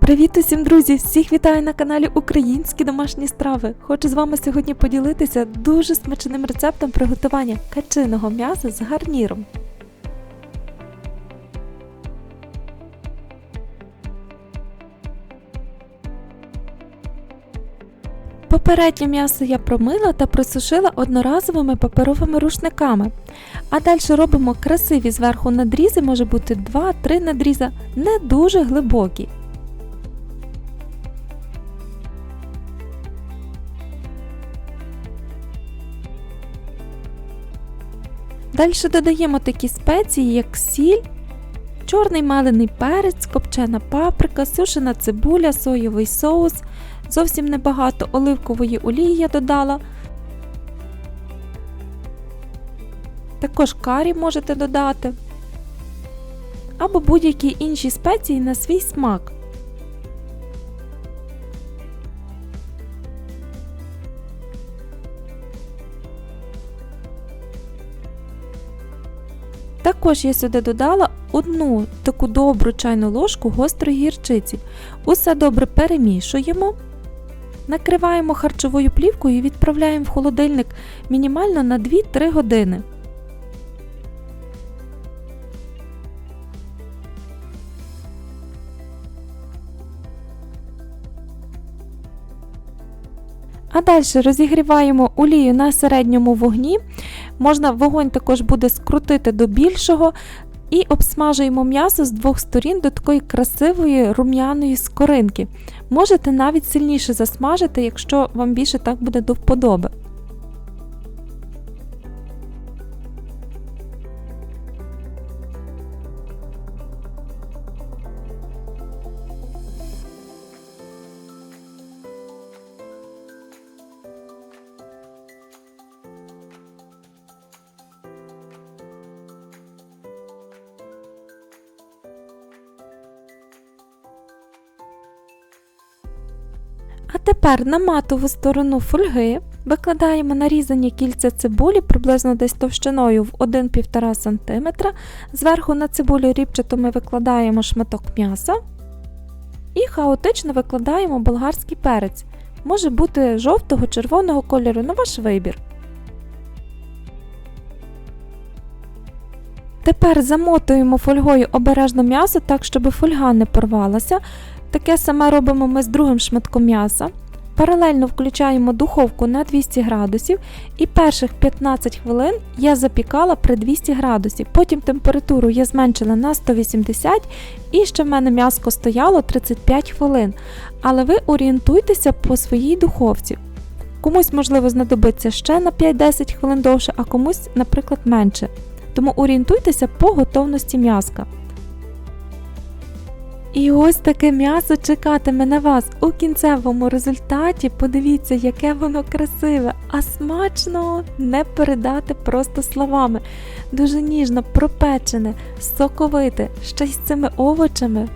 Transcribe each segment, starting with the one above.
Привіт усім, друзі! Всіх вітаю на каналі Українські домашні страви. Хочу з вами сьогодні поділитися дуже смачним рецептом приготування качиного м'яса з гарніром. Попереднє м'ясо я промила та просушила одноразовими паперовими рушниками. А далі робимо красиві зверху надрізи, може бути 2-3 надріза, не дуже глибокі. Далі додаємо такі спеції, як сіль, чорний мелений перець, копчена паприка, сушена цибуля, соєвий соус, зовсім небагато оливкової олії я додала. Також карі можете додати. Або будь-які інші спеції на свій смак. Також я сюди додала одну таку добру чайну ложку гострої гірчиці. Усе добре перемішуємо. Накриваємо харчовою плівкою і відправляємо в холодильник мінімально на 2-3 години. А далі розігріваємо олію на середньому вогні. Можна вогонь також буде скрутити до більшого. І обсмажуємо м'ясо з двох сторін до такої красивої рум'яної скоринки. Можете навіть сильніше засмажити, якщо вам більше так буде до вподоби. А тепер на матову сторону фольги викладаємо нарізані кільця цибулі приблизно десь товщиною в 1-1,5 см. Зверху на цибулю рібчато ми викладаємо шматок м'яса і хаотично викладаємо болгарський перець. Може бути жовтого, червоного кольору на ваш вибір. Тепер замотуємо фольгою обережно м'ясо так, щоб фольга не порвалася. Таке саме робимо ми з другим шматком м'яса. Паралельно включаємо духовку на 200 градусів і перших 15 хвилин я запікала при 200 градусів. Потім температуру я зменшила на 180 і ще в мене м'яско стояло 35 хвилин. Але ви орієнтуйтеся по своїй духовці. Комусь, можливо, знадобиться ще на 5-10 хвилин довше, а комусь, наприклад, менше. Тому орієнтуйтеся по готовності м'яска. І ось таке м'ясо чекатиме на вас у кінцевому результаті. Подивіться, яке воно красиве, а смачно не передати просто словами. Дуже ніжно, пропечене, соковите, ще й з цими овочами.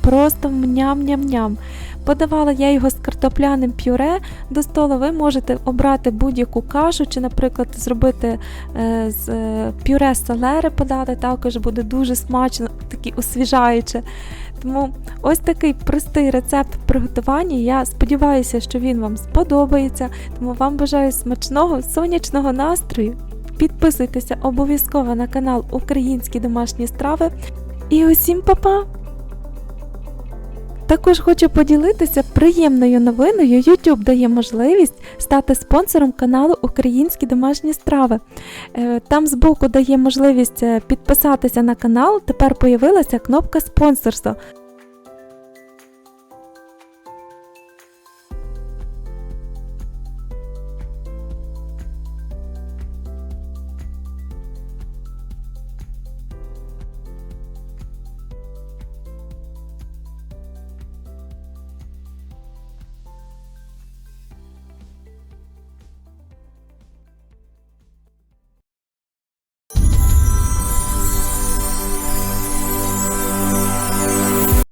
Просто ням-ням-ням. Подавала я його з картопляним пюре. До столу ви можете обрати будь-яку кашу, чи, наприклад, зробити е, з е, пюре селери подати, також буде дуже смачно, такі освіжаюче. Тому ось такий простий рецепт приготування. Я сподіваюся, що він вам сподобається. Тому вам бажаю смачного сонячного настрою. Підписуйтеся обов'язково на канал Українські домашні страви. І усім па-па! Також хочу поділитися приємною новиною. YouTube дає можливість стати спонсором каналу Українські домашні страви. Е, Там збоку дає можливість е, підписатися на канал. Тепер появилася кнопка спонсорства.